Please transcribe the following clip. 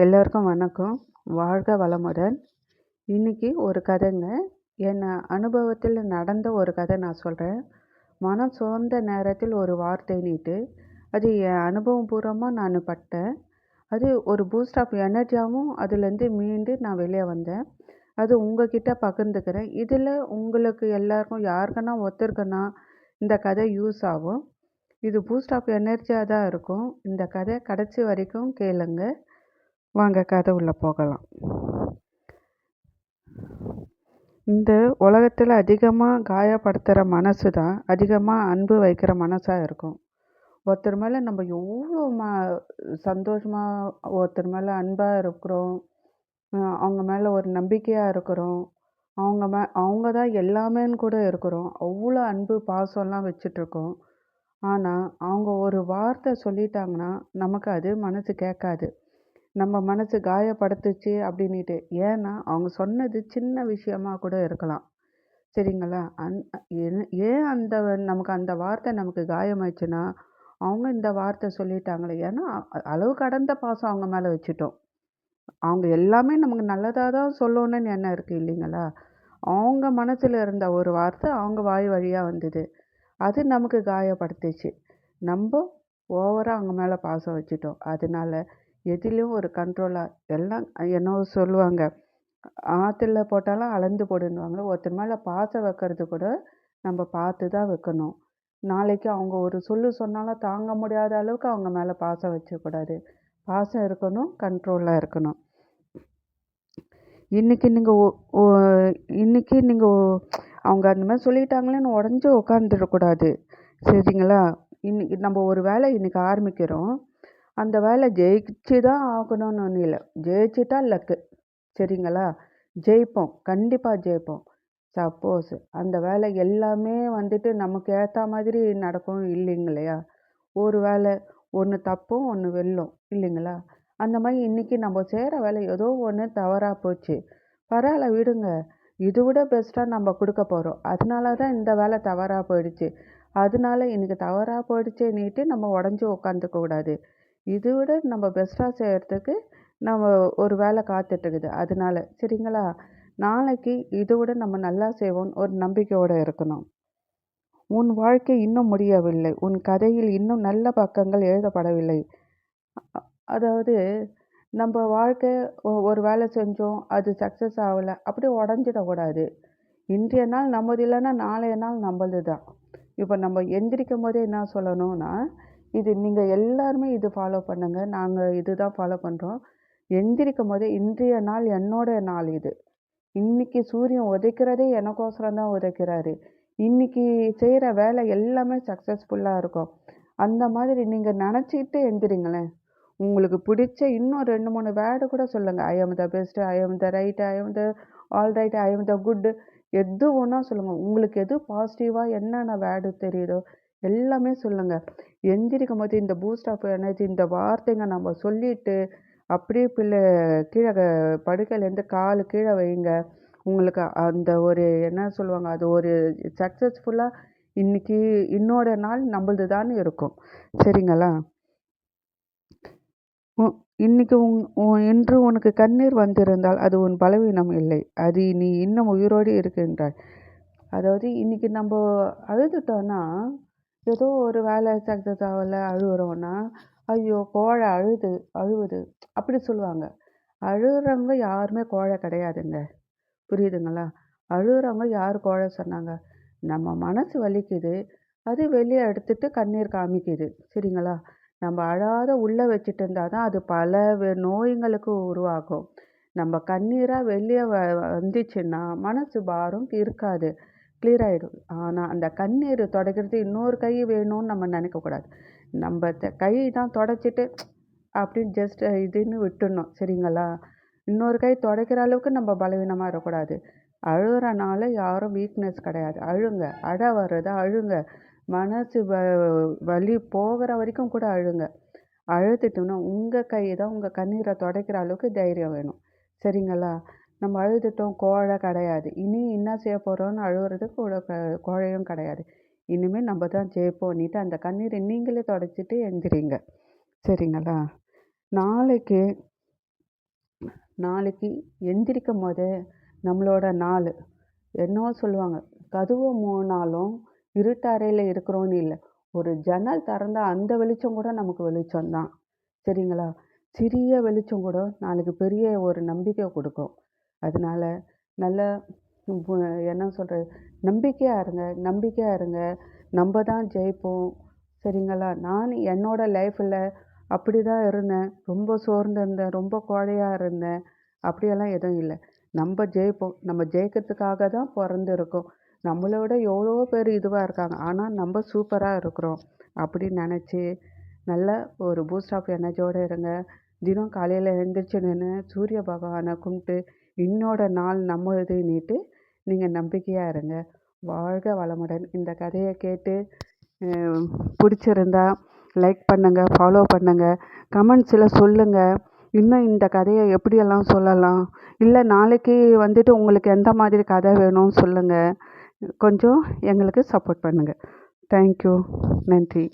எல்லோருக்கும் வணக்கம். வாழ்க வளமுடன். இன்றைக்கி ஒரு கதைங்க. என் அனுபவத்தில் நடந்த ஒரு கதை நான் சொல்கிறேன் மனம் சோர்ந்த நேரத்தில் ஒரு வார்த்தை நீட்டு. அது என் அனுபவம் பூர்வமாக நான் பட்டேன். அது ஒரு பூஸ்ட் ஆஃப் எனர்ஜியாகவும் அதுலேருந்து மீண்டு நான் வெளியே வந்தேன். அது உங்ககிட்ட பகிர்ந்துக்கிறேன். இதில் உங்களுக்கு எல்லாருக்கும் யாருக்குன்னா ஒருத்தருக்குன்னா இந்த கதை யூஸ் ஆகும். இது பூஸ்ட் ஆஃப் எனர்ஜியாக தான் இருக்கும். இந்த கதை கடைசி வரைக்கும் கேளுங்கள் வாங்க கதை உள்ளே போகலாம். இந்த உலகத்தில் அதிகமாக காயப்படுத்துகிற மனசு தான் அதிகமாக அன்பு வைக்கிற மனசாக இருக்கும். ஒருத்தர் மேலே நம்ம எவ்வளோ ம சந்தோஷமாக ஒருத்தர் மேலே அன்பாக இருக்கிறோம் அவங்க மேலே ஒரு நம்பிக்கையாக இருக்கிறோம் அவங்க மே அவங்க தான் எல்லாமேன்னு கூட இருக்கிறோம். அவ்வளோ அன்பு பாசம்லாம் வச்சிட்ருக்கோம். ஆனால் அவங்க ஒரு வார்த்தை சொல்லிட்டாங்கன்னா நமக்கு அது மனசு கேட்காது. நம்ம மனசு காயப்படுத்துச்சு அப்படின்ட்டு ஏன்னா அவங்க சொன்னது சின்ன விஷயமா கூட இருக்கலாம். சரிங்களா? அந் ஏன் அந்த நமக்கு அந்த வார்த்தை நமக்கு காயமாயிடுச்சுன்னா அவங்க இந்த வார்த்தை சொல்லிட்டாங்களே. ஏன்னா அளவு கடந்த பாசம் அவங்க மேலே வச்சுட்டோம். அவங்க எல்லாமே நமக்கு நல்லதாக தான் சொல்லணும்னு என்ன இருக்குது இல்லைங்களா? அவங்க மனசில் இருந்த ஒரு வார்த்தை அவங்க வாய் வழியாக வந்தது. அது நமக்கு காயப்படுத்துச்சு. நம்ம ஓவராக அவங்க மேலே பாசம் வச்சுட்டோம். அதனால எதிலும் ஒரு கண்ட்ரோலாக எல்லாம் என்னவோ சொல்லுவாங்க. ஆற்றுல போட்டாலும் அளந்து போடுன்னுவாங்க ஒருத்தர் மேலே பாசம் வைக்கிறது கூட நம்ம பார்த்து தான் வைக்கணும். நாளைக்கு அவங்க ஒரு சொல்லு சொன்னாலும் தாங்க முடியாத அளவுக்கு அவங்க மேலே பாசம் வச்சக்கூடாது பாசம் இருக்கணும் கண்ட்ரோலாக இருக்கணும். இன்றைக்கி நீங்கள் இன்றைக்கி நீங்கள் அவங்க அந்த மாதிரி சொல்லிட்டாங்களேன்னு உடஞ்சி உட்காந்துடக்கூடாது சரிங்களா? இன்னைக்கு நம்ம ஒரு வேலை இன்றைக்கி ஆரம்பிக்கிறோம். அந்த வேலை ஜெயிச்சு தான் ஆகணும்னு ஒன்றும் இல்லை ஜெயிச்சிட்டா லக்கு. சரிங்களா? ஜெயிப்போம். கண்டிப்பாக ஜெயிப்போம். சப்போஸ் அந்த வேலை எல்லாமே வந்துட்டு நமக்கு ஏற்ற மாதிரி நடக்கும் இல்லைங்க இல்லையா ஒரு வேலை ஒன்று தப்பும் ஒன்று வெல்லும் இல்லைங்களா? அந்த மாதிரி இன்றைக்கி நம்ம செய்கிற வேலை ஏதோ ஒன்று தவறாக போச்சு. பரவாயில்ல விடுங்க. இது விட பெஸ்ட்டாக நம்ம கொடுக்க போகிறோம் அதனால தான் இந்த வேலை தவறாக போயிடுச்சு. அதனால இன்றைக்கி தவறாக போயிடுச்சேன்னுட்டு நம்ம உடஞ்சி உட்காந்துக்க கூடாது. இதை விட நம்ம பெஸ்ட்டாக செய்கிறதுக்கு நம்ம ஒரு வேலை காத்துட்ருக்குது அதனால சரிங்களா? நாளைக்கு இதை விட நம்ம நல்லா செய்வோம்னு ஒரு நம்பிக்கையோடு இருக்கணும். உன் வாழ்க்கை இன்னும் முடியவில்லை. உன் கதையில் இன்னும் நல்ல பக்கங்கள் எழுதப்படவில்லை. அதாவது நம்ம வாழ்க்கை ஒரு வேலை செஞ்சோம் அது சக்ஸஸ் ஆகலை அப்படி உடஞ்சிடக்கூடாது. இன்றைய நாள் நம்மது இல்லைன்னா நாளைய நாள் நம்மளது தான் இப்போ நம்ம எந்திரிக்கும் போதே என்ன சொல்லணும்னா இது நீங்கள் எல்லாருமே இது ஃபாலோ பண்ணுங்கள் நாங்கள் இது தான் ஃபாலோ பண்ணுறோம் எந்திரிக்கும் போதே இன்றைய நாள் என்னோட நாள் இது. இன்றைக்கி சூரியன் உதைக்கிறதே எனக்கோசரம் தான் உதைக்கிறாரு. இன்றைக்கி செய்கிற வேலை எல்லாமே சக்ஸஸ்ஃபுல்லாக இருக்கும். அந்த மாதிரி நீங்கள் நினச்சிக்கிட்டு எந்திரிங்களேன். உங்களுக்கு பிடிச்ச இன்னும் ரெண்டு மூணு வேர்டு கூட சொல்லுங்கள் I am the best I am the right I am the all right I am the good எது ஒன்றா சொல்லுங்கள் உங்களுக்கு எது பாசிட்டிவாக என்னென்ன வேர்டு தெரியுதோ எல்லாமே சொல்லுங்கள் எந்திரிக்கும் போது இந்த பூஸ்ட் ஆஃப் எனர்ஜி இந்த வார்த்தைங்க நம்ம சொல்லிவிட்டு அப்படியே பிள்ளை கீழே படுக்கையிலேருந்து கால் கீழே வைங்க. உங்களுக்கு அந்த ஒரு என்ன சொல்லுவாங்க அது ஒரு சக்ஸஸ்ஃபுல்லாக இன்றைக்கி இன்னோட நாள் நம்மளது தான் இருக்கும். சரிங்களா? இன்னைக்கு உன் இன்று உனக்கு கண்ணீர் வந்திருந்தால் அது உன் பலவீனம் இல்லை. அது நீ இன்னும் உயிரோடு இருக்கின்றாய். அதாவது இன்னைக்கு நம்ம அழுதுட்டோன்னா ஏதோ ஒரு வேலை சக்ஸஸ் ஆகலை அழுகுறோன்னா ஐயோ கோழை அழுது அழுவுது. அப்படி சொல்லுவாங்க. அழுகிறவங்க யாருமே கோழை கிடையாதுங்க. புரியுதுங்களா? அழுகிறவங்க யார் கோழை சொன்னாங்க? நம்ம மனசு வலிக்குது. அது வெளியே எடுத்துட்டு கண்ணீர் காமிக்குது. சரிங்களா? நம்ம அழாத உள்ளே வச்சுட்டு இருந்தால் தான் அது பல நோய்களுக்கு உருவாகும். நம்ம கண்ணீராக வெளியே வ வந்துச்சுன்னா மனசு பாரம் இருக்காது. கிளியர் ஆகிடும் ஆனால் அந்த கண்ணீர் துடைக்கிறது இன்னொரு கை வேணும்னு நம்ம நினைக்கக்கூடாது நம்ம கை தான் தொடச்சிட்டு அப்படின்னு ஜஸ்ட் இதுன்னு விட்டுடணும். சரிங்களா? இன்னொரு கை துடைக்கிற அளவுக்கு நம்ம பலவீனமாக இருக்கக்கூடாது. அழுகிறனால யாரும் வீக்னஸ் கிடையாது. அழுங்க. அட வர்றதா அழுங்க. மனசு வ வலி போகிற வரைக்கும் கூட அழுங்க. அழுத்துட்டோம்னா உங்கள் கை தான் உங்கள் கண்ணீரை துடைக்கிற அளவுக்கு தைரியம் வேணும். சரிங்களா? நம்ம அழுதுட்டோம் கோழை கிடையாது. இனி என்ன செய்ய போகிறோன்னு அழுகுறதுக்கு கூட கோழையும் கிடையாது. இனிமேல் நம்ம தான் ஜெயிப்போன்னிட்டு அந்த கண்ணீரை நீங்களே தொடச்சிட்டு எந்திரிங்க சரிங்களா? நாளைக்கு நாளைக்கு எந்திரிக்கும் போதே நம்மளோட நாள் என்னவோ சொல்லுவாங்க கதுவை மூணாலும் இருட்டறையில் இருக்கிறோன்னு இல்லை. ஒரு ஜன்னல் திறந்த அந்த வெளிச்சம் கூட நமக்கு வெளிச்சம் தான் சரிங்களா? சிறிய வெளிச்சம் கூட நாளைக்கு பெரிய ஒரு நம்பிக்கை கொடுக்கும். அதனால நல்ல என்ன சொல்கிறது நம்பிக்கையாக இருங்க நம்பிக்கையாக இருங்க. நம்ம தான் ஜெயிப்போம். சரிங்களா? நான் என்னோடய லைஃப்பில் அப்படி தான் இருந்தேன். ரொம்ப சோர்ந்து இருந்தேன். ரொம்ப கோழையாக இருந்தேன். அப்படியெல்லாம் எதுவும் இல்லை. நம்ம ஜெயிப்போம். நம்ம ஜெயிக்கிறதுக்காக தான் பிறந்துருக்கோம். நம்மளை விட எவ்வளோ பேர் இதுவாக இருக்காங்க. ஆனால் நம்ம சூப்பராக இருக்கிறோம். அப்படின்னு நினச்சி நல்ல ஒரு பூஸ்ட் ஆஃப் எனர்ஜியோடு இருங்க. தினம் காலையில் எழுந்திரிச்சு நின்று சூரிய பகவானை கும்பிட்டு இன்னோட நாள் நம்மதுன்னுட்டு நீங்கள் நம்பிக்கையாக இருங்க. வாழ்க வளமுடன். இந்த கதையை கேட்டு பிடிச்சிருந்தா லைக் பண்ணுங்கள் ஃபாலோ பண்ணுங்கள் கமெண்ட்ஸில் சொல்லுங்கள் இன்னும் இந்த கதையை எப்படியெல்லாம் சொல்லலாம்? இல்லை நாளைக்கு வந்துட்டு உங்களுக்கு எந்த மாதிரி கதை வேணும்னு சொல்லுங்கள் கொஞ்சம் எங்களுக்கு சப்போர்ட் பண்ணுங்கள் தேங்க்யூ நன்றி.